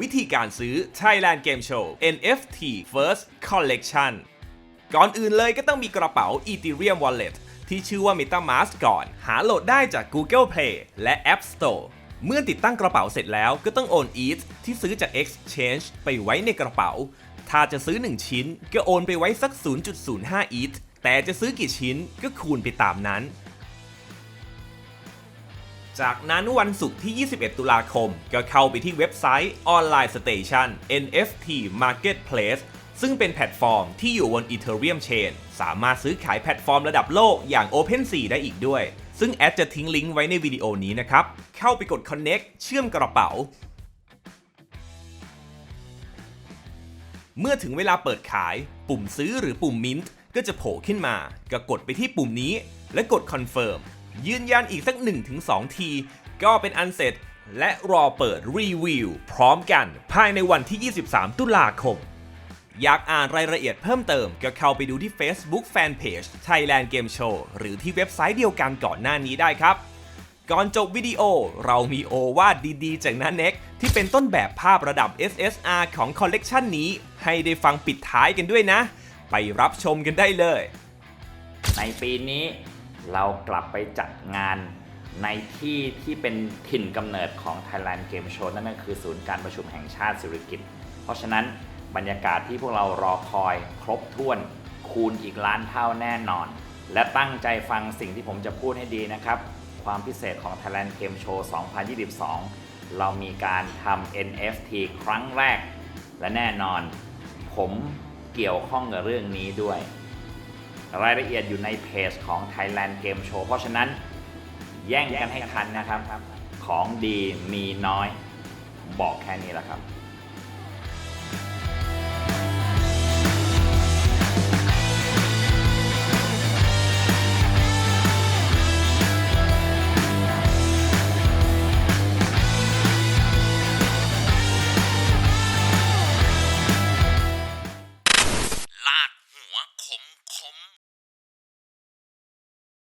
วิธีการซื้อ Thailand Game Show NFT First Collection ก่อนอื่นเลยก็ต้องมีกระเป๋า Ethereum Wallet ที่ชื่อว่า MetaMask ก่อน หาโหลดได้จาก Google Play และ App Store เมื่อติดตั้งกระเป๋าเสร็จแล้วก็ต้องโอน ETH ที่ซื้อจาก Exchange ไปไว้ในกระเป๋า ถ้าจะซื้อ 1 ชิ้น ก็โอนไปไว้สัก 0.05 ETH แต่จะซื้อกี่ชิ้นก็คูณไปตามนั้น จากนั้นวันศุกร์ที่ 21 ตุลาคม ก็เข้าไปที่เว็บไซต์ Online Station NFT Marketplace ซึ่งเป็นแพลตฟอร์มที่อยู่บน Ethereum Chain สามารถซื้อขายแพลตฟอร์มระดับโลกอย่าง OpenSea ได้อีกด้วย ซึ่งแอดจะทิ้งลิงก์ไว้ในวิดีโอนี้นะครับ เข้าไปกด Connect เชื่อมกระเป๋า เมื่อถึงเวลาเปิดขาย ปุ่มซื้อหรือปุ่ม Mint ก็จะโผล่ขึ้นมา ก็กดไปที่ปุ่มนี้ และกด Confirm ยืนยันอีกสัก 1-2 ที ก็เป็นอันเสร็จและรอเปิดรีวิวพร้อมกันภายในวันที่ 23 ตุลาคม อยากอ่านรายละเอียดเพิ่มเติมก็เข้าไปดูที่ Facebook Fanpage Thailand Game Show หรือที่เว็บไซต์เดียวกันก่อนหน้านี้ได้ครับ ก่อนจบวิดีโอเรามีโอวาดดีๆ จากน้าเน็กที่เป็นต้นแบบภาพระดับ SSR ของคอลเลกชันนี้ ให้ได้ฟังปิดท้ายกันด้วยนะ ไปรับชมกันได้เลย ในปีนี้ เรากลับไปจัดงานในที่ที่เป็นถิ่นกำเนิดของ Thailand Game Show นั่นก็คือศูนย์การประชุมแห่งชาติสิริกิติ์เพราะฉะนั้นบรรยากาศที่พวกเรารอคอยครบถ้วนคูณอีกล้านเท่าแน่นอน และตั้งใจฟังสิ่งที่ผมจะพูดให้ดีนะครับ ความพิเศษของ Thailand Game Show 2022 เรามีการทำ NFT ครั้งแรก และแน่นอน ผมเกี่ยวข้องกับเรื่องนี้ด้วย รายละเอียดอยู่ในเพจของ Thailand Game Show เพราะฉะนั้นแย่งกันให้ทันนะครับ ของดีมีน้อย บอกแค่นี้แหละครับ